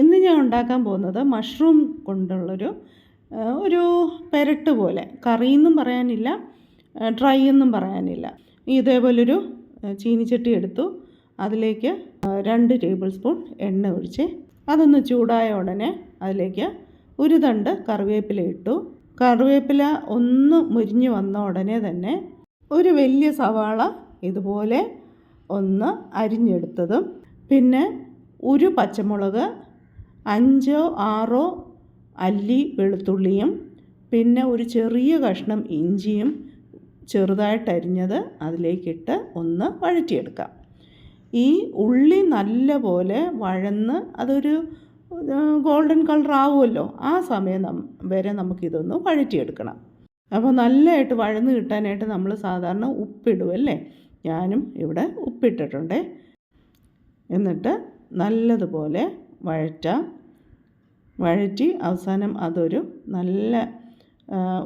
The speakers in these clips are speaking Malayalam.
ഇന്ന് ഞാൻ ഉണ്ടാക്കാൻ പോകുന്നത് മഷ്റൂം കൊണ്ടുള്ളൊരു ഒരു പെരട്ട് പോലെ. കറിയെന്നും പറയാനില്ല ഡ്രൈ എന്നും പറയാനില്ല. ഇതേപോലൊരു ചീനിച്ചട്ടി എടുത്തു. അതിലേക്ക് രണ്ട് ടേബിൾ സ്പൂൺ എണ്ണ ഒഴിച്ച് അതൊന്ന് ചൂടായ ഉടനെ അതിലേക്ക് ഒരു തണ്ട് കറിവേപ്പില ഇട്ടു. കറിവേപ്പില ഒന്ന് മുരിഞ്ഞ് വന്ന ഉടനെ തന്നെ ഒരു വലിയ സവാള ഇതുപോലെ ഒന്ന് അരിഞ്ഞെടുത്തതും. പിന്നെ ഒരു പച്ചമുളക് അഞ്ചോ ആറോ അല്ലി വെളുത്തുള്ളിയും പിന്നെ ഒരു ചെറിയ കഷ്ണം ഇഞ്ചിയും ചെറുതായിട്ട് അരിഞ്ഞത് അതിലേക്കിട്ട് ഒന്ന് വഴറ്റിയെടുക്കാം. ഈ ഉള്ളി നല്ല പോലെ വഴന്ന് അതൊരു ഗോൾഡൻ കളർ ആവുമല്ലോ ആ സമയം വരെ നമുക്കിതൊന്ന് വഴറ്റിയെടുക്കണം. അപ്പോൾ നല്ലതായിട്ട് വഴന്ന് കിട്ടാനായിട്ട് നമ്മൾ സാധാരണ ഉപ്പിടുമല്ലേ ഞാനും ഇവിടെ ഉപ്പിട്ടിട്ടുണ്ട്. എന്നിട്ട് നല്ലതുപോലെ വഴറ്റാം. വഴറ്റി അവസാനം അതൊരു നല്ല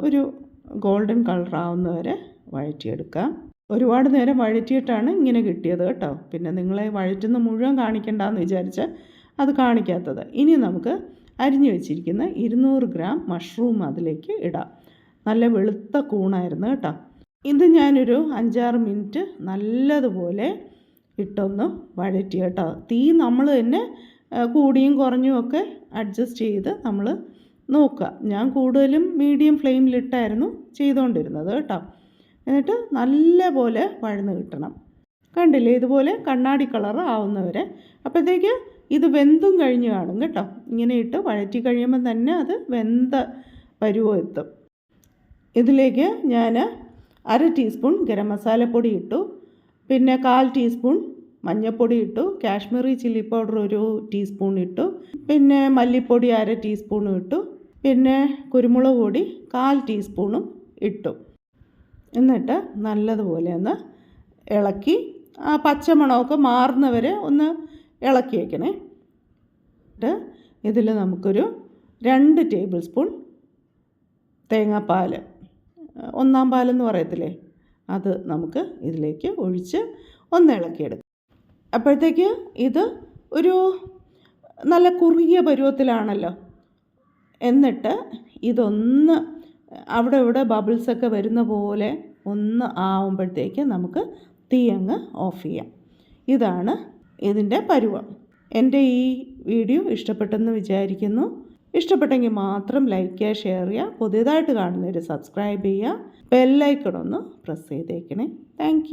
ഒരു ഗോൾഡൻ കളർ ആവുന്നവരെ വഴറ്റിയെടുക്കാം. ഒരുപാട് നേരം വഴറ്റിയിട്ടാണ് ഇങ്ങനെ കിട്ടിയത് കേട്ടോ. പിന്നെ നിങ്ങളെ വഴറ്റുന്ന മുഴുവൻ കാണിക്കണ്ടെന്ന് വിചാരിച്ച് അത് കാണിക്കാത്തത്. ഇനി നമുക്ക് അരിഞ്ഞു വെച്ചിരിക്കുന്ന ഇരുന്നൂറ് ഗ്രാം മഷ്റൂം അതിലേക്ക് ഇടാം. നല്ല വെളുത്ത കൂണായിരുന്നു കേട്ടോ. ഇത് ഞാനൊരു അഞ്ചാറ് മിനിറ്റ് നല്ലതുപോലെ ഇട്ടൊന്ന് വഴറ്റി കേട്ടോ. തീ നമ്മൾ തന്നെ കൂടിയും കുറഞ്ഞും ഒക്കെ അഡ്ജസ്റ്റ് ചെയ്ത് നമ്മൾ നോക്കുക. ഞാൻ കൂടുതലും മീഡിയം ഫ്ലെയിമിലിട്ടായിരുന്നു ചെയ്തുകൊണ്ടിരുന്നത് കേട്ടോ. എന്നിട്ട് നല്ല പോലെ വഴന്ന് കിട്ടണം. കണ്ടില്ലേ? ഇതുപോലെ കണ്ണാടി കളർ ആവുന്നവരെ. അപ്പോഴത്തേക്ക് ഇത് വെന്തും കഴിഞ്ഞ് കാണും കേട്ടോ. ഇങ്ങനെ ഇട്ട് വഴറ്റി കഴിയുമ്പോൾ തന്നെ അത് വെന്ത പരുവം എത്തും. ഇതിലേക്ക് ഞാൻ അര ടീസ്പൂൺ ഗരം മസാലപ്പൊടി ഇട്ടു. പിന്നെ കാൽ ടീസ്പൂൺ മഞ്ഞൾപ്പൊടി ഇട്ടു. കാശ്മീരി ചില്ലി പൗഡർ ഒരു ടീസ്പൂൺ ഇട്ടു. പിന്നെ മല്ലിപ്പൊടി അര ടീസ്പൂണും ഇട്ടു. പിന്നെ കുരുമുളക് പൊടി കാൽ ടീസ്പൂണും ഇട്ടു. എന്നിട്ട് നല്ലതുപോലെ ഒന്ന് ഇളക്കി ആ പച്ചമണമൊക്കെ മാറുന്നവരെ ഒന്ന് ഇളക്കി വയ്ക്കണേ എന്നിട്ട് ഇതിൽ നമുക്കൊരു രണ്ട് ടേബിൾ സ്പൂൺ തേങ്ങാപ്പാൽ ഒന്നാം പാലെന്ന് പറയത്തില്ലേ? അത് നമുക്ക് ഇതിലേക്ക് ഒഴിച്ച് ഒന്ന് ഇളക്കിയെടുക്കാം. അപ്പോഴത്തേക്ക് ഇത് ഒരു നല്ല കുറുകിയ പരുവത്തിലാണല്ലോ. എന്നിട്ട് ഇതൊന്ന് അവിടെ ഇവിടെ ബബിൾസൊക്കെ വരുന്ന പോലെ ഒന്ന് ആവുമ്പോഴത്തേക്ക് നമുക്ക് തീ അങ്ങ് ഓഫ് ചെയ്യാം. ഇതാണ് ഇതിന്റെ പരുവം. എന്റെ ഈ വീഡിയോ ഇഷ്ടപ്പെട്ടെന്ന് വിചാരിക്കുന്നു. ഇഷ്ടപ്പെട്ടെങ്കിൽ മാത്രം ലൈക്ക് ചെയ്യുക ഷെയർ ചെയ്യുക പുതിയതായിട്ട് കാണുന്നവർ സബ്സ്ക്രൈബ് ചെയ്യുക ബെല്ലൈക്കൺ ഒന്ന് പ്രസ് ചെയ്തേക്കണേ. താങ്ക്